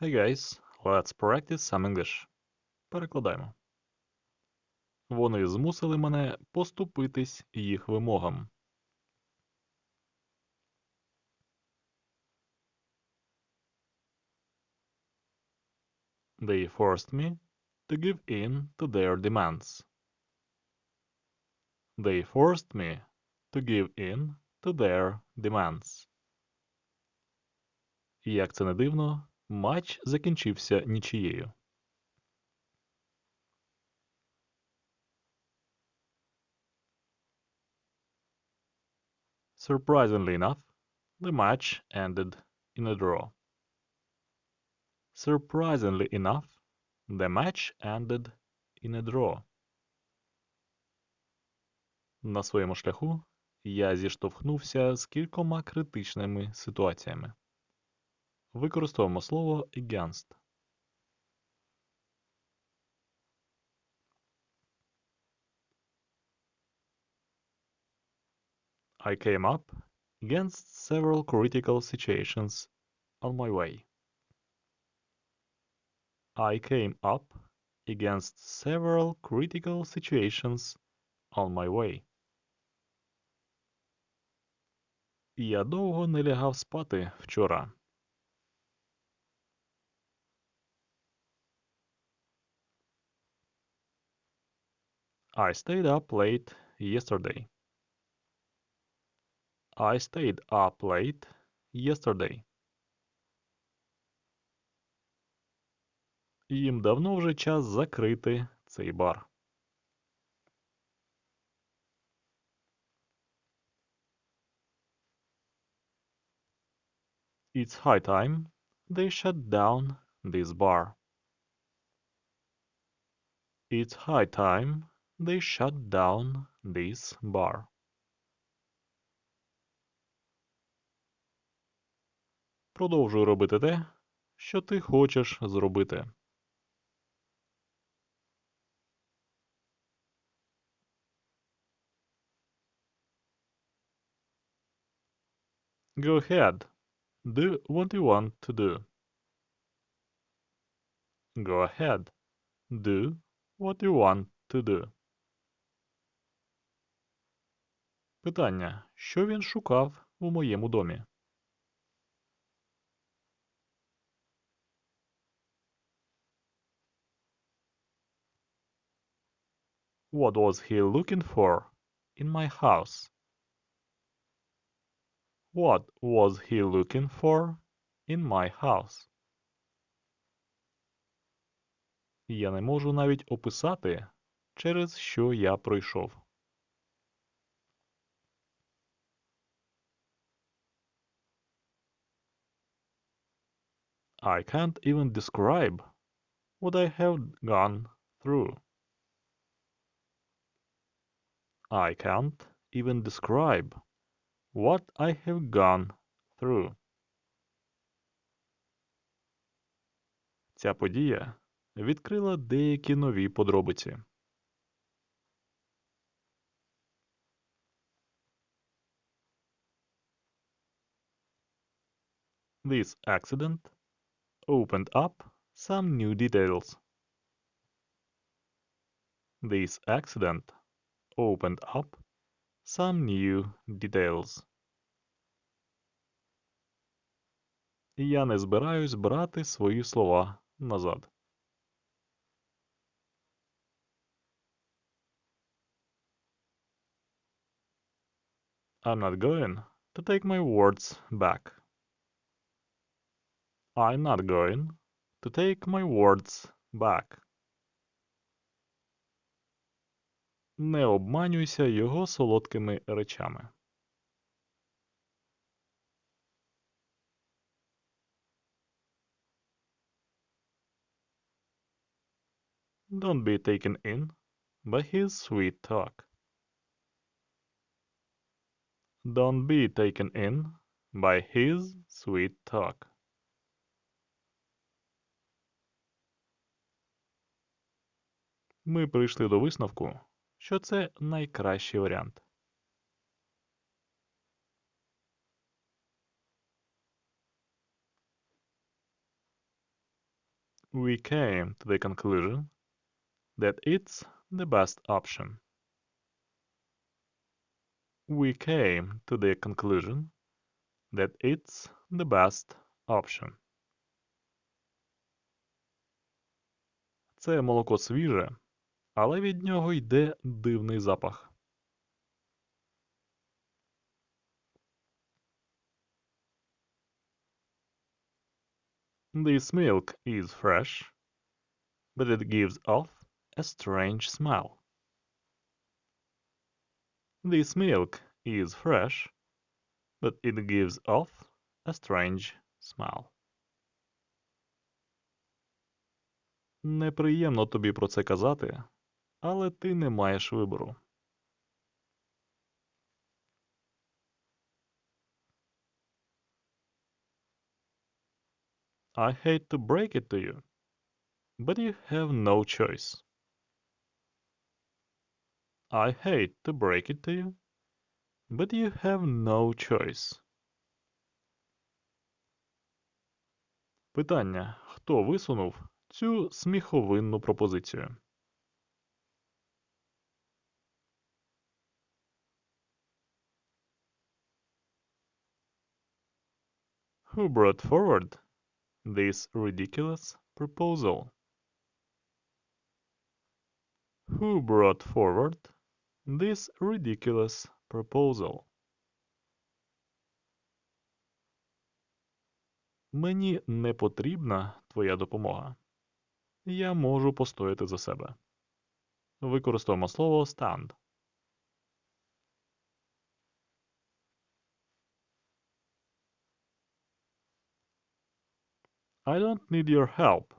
Hey guys, let's practice some English. Перекладаємо. Вони змусили мене поступитись їх вимогам. They forced me to give in to their demands. They forced me to give in to their demands. Як це не дивно, матч закінчився нічиєю. Surprisingly enough, the match ended in a draw. Surprisingly enough, the match ended in a draw. На своєму шляху я зіштовхнувся з кількома критичними ситуаціями. Використовуємо слово against. I came up against several critical situations on my way. I came up against several critical situations on my way. Я довго не лягав спати вчора. I stayed up late yesterday. I stayed up late yesterday. Їм давно вже час закрити цей бар. It's high time they shut down this bar. It's high time they shut down this bar. Продовжуй робити те, що ти хочеш зробити. Go ahead. Do what you want to do. Go ahead. Do what you want to do. Питання. Що він шукав у моєму домі? What was he looking for in my house? What was he looking for in my house? Я не можу навіть описати, через що я пройшов. I can't even describe what I have gone through. I can't even describe what I have gone through. Ця подія відкрила деякі нові подробиці. This accident opened up some new details. This accident opened up some new details. Я не збираюсь брати свої слова назад. I'm not going to take my words back. I'm not going to take my words back. Не обманюйся його солодкими речами. Don't be taken in by his sweet talk. Don't be taken in by his sweet talk. Ми прийшли до висновку, що це найкращий варіант. We came to the conclusion that it's the best option. We came to the conclusion that it's the best option. Це молоко свіже, але від нього йде дивний запах. This milk is fresh, but it gives off a strange smell. This milk is fresh, but it gives off a strange smell. Неприємно тобі про це казати, але ти не маєш вибору. I hate to break it to you, but you have no choice. I hate to break it to you, but you have no choice. Питання. Хто висунув цю сміховинну пропозицію? Who brought forward this ridiculous proposal? Who brought forward this ridiculous proposal? Мені не потрібна твоя допомога. Я можу постояти за себе. Використовуємо слово stand. I don't need your help.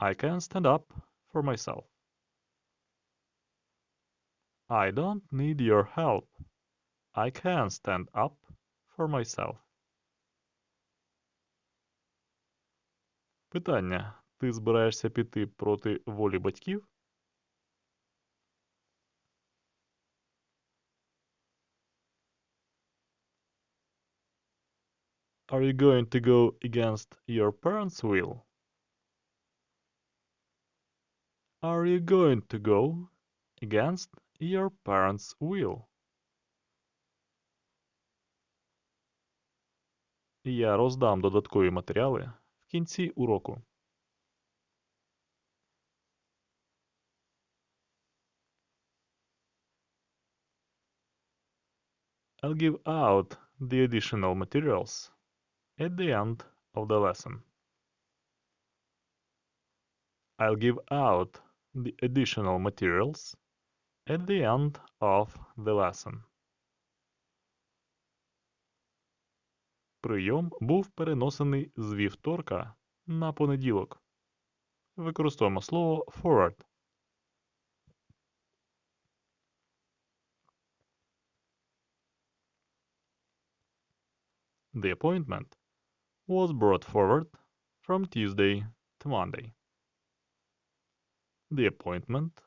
I can stand up for myself. I don't need your help. I can stand up for myself. Питання. Ти збираєшся піти проти волі батьків? Are you going to go against your parents' will? Are you going to go against your parents' will? Я роздам додаткові матеріали в кінці уроку. I'll give out the additional materials at the end of the lesson. I'll give out the additional materials at the end of the lesson. Прийом був переносений з вівторка на понеділок. Використовуємо слово forward. The appointment was brought forward from Tuesday to Monday. The appointment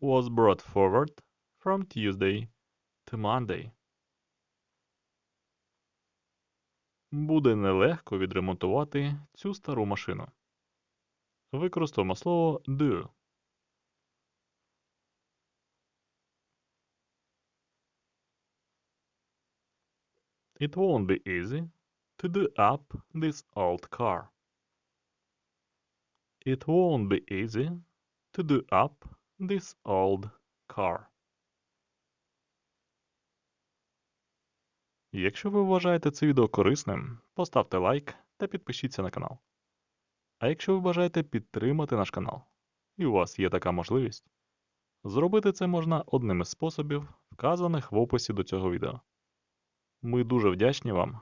was brought forward from Tuesday to Monday. Буде нелегко відремонтувати цю стару машину. Використовуємо слово do. It won't be easy to do up this old car. It won't be easy to do up this old car. Якщо ви вважаєте це відео корисним, поставте лайк та підпишіться на канал. А якщо ви бажаєте підтримати наш канал, і у вас є така можливість, зробити це можна одним із способів, вказаних в описі до цього відео. Ми дуже вдячні вам